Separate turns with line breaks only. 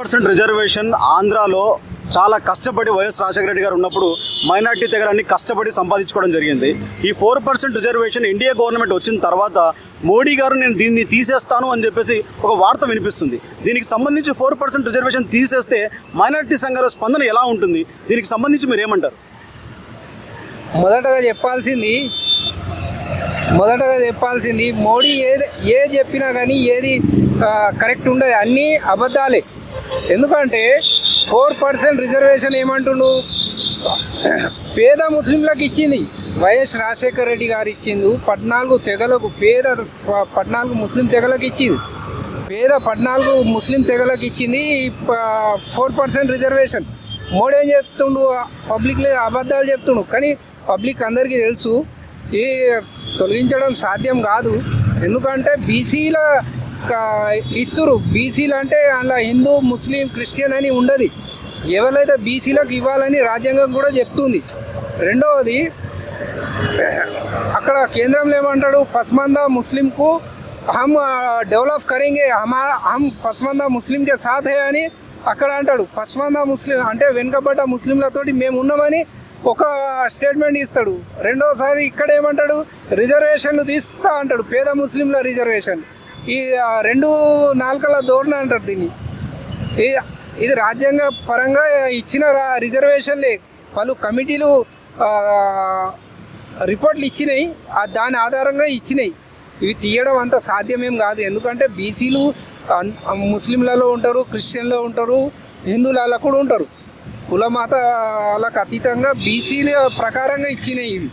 Percent reservation ఆంధ్రాలో చాలా కష్టపడి వైఎస్ రాజశేఖర రెడ్డి గారు ఉన్నప్పుడు మైనార్టీ తెగలన్నీ కష్టపడి సంపాదించుకోవడం జరిగింది. ఈ four percent reservation India government వచ్చిన తర్వాత మోడీ గారు నేను దీన్ని తీసేస్తాను అని చెప్పేసి ఒక వార్త వినిపిస్తుంది. దీనికి సంబంధించి ఫోర్ పర్సెంట్ రిజర్వేషన్ తీసేస్తే మైనార్టీ సంఘాల స్పందన ఎలా ఉంటుంది? దీనికి సంబంధించి మీరు ఏమంటారు?
మొదటగా చెప్పాల్సింది మొదటగా చెప్పాల్సింది మోడీ ఏది ఏది చెప్పినా కానీ ఏది కరెక్ట్ ఉండదు. అన్నీ అబద్ధాలే. ఎందుకంటే ఫోర్ పర్సెంట్ రిజర్వేషన్ ఏమంటుండు? పేద ముస్లింలకు ఇచ్చింది. వైఎస్ రాజశేఖర రెడ్డి గారు ఇచ్చింది పద్నాలుగు తెగలకు పేద పద్నాలుగు ముస్లిం తెగలకు ఇచ్చింది పేద పద్నాలుగు ముస్లిం తెగలకు ఇచ్చింది ఫోర్ పర్సెంట్ రిజర్వేషన్. మోడీ ఏం చెప్తుండు? పబ్లిక్లో అబద్ధాలు చెప్తుండు. కానీ పబ్లిక్ అందరికీ తెలుసు. ఈ తొలగించడం సాధ్యం కాదు. ఎందుకంటే బీసీల ఇస్తురు బీసీలు అంటే అందులో హిందూ ముస్లిం క్రిస్టియన్ అని ఉండదు. ఎవరైతే బీసీలకు ఇవ్వాలని రాజ్యాంగం కూడా చెప్తుంది. రెండవది అక్కడ కేంద్రంలో ఏమంటాడు? పస్మందా ముస్లింకు హమ్ డెవలప్ కరింగే హమా హమ్ పస్మందా ముస్లింకే సాథ్ హే అని అక్కడ అంటాడు. పస్మందా ముస్లిం అంటే వెనుకబడ్డ ముస్లింలతోటి మేము ఉన్నామని ఒక స్టేట్మెంట్ ఇస్తాడు. రెండోసారి ఇక్కడ ఏమంటాడు? రిజర్వేషన్లు తీస్తా అంటాడు. పేద ముస్లింల రిజర్వేషన్. ఈ రెండు నాలుకల ధోరణ అంటారు దీన్ని. ఇది ఇది రాజ్యాంగ పరంగా ఇచ్చిన రిజర్వేషన్లే పలు కమిటీలు రిపోర్ట్లు ఇచ్చినాయి. దాని ఆధారంగా ఇచ్చినాయి. ఇవి తీయడం అంత సాధ్యమేం కాదు. ఎందుకంటే బీసీలు ముస్లింలలో ఉంటారు క్రిస్టియన్లో ఉంటారు హిందువులలో కూడా ఉంటారు. కుల అతీతంగా బీసీల ప్రకారంగా ఇచ్చినాయి ఇవి.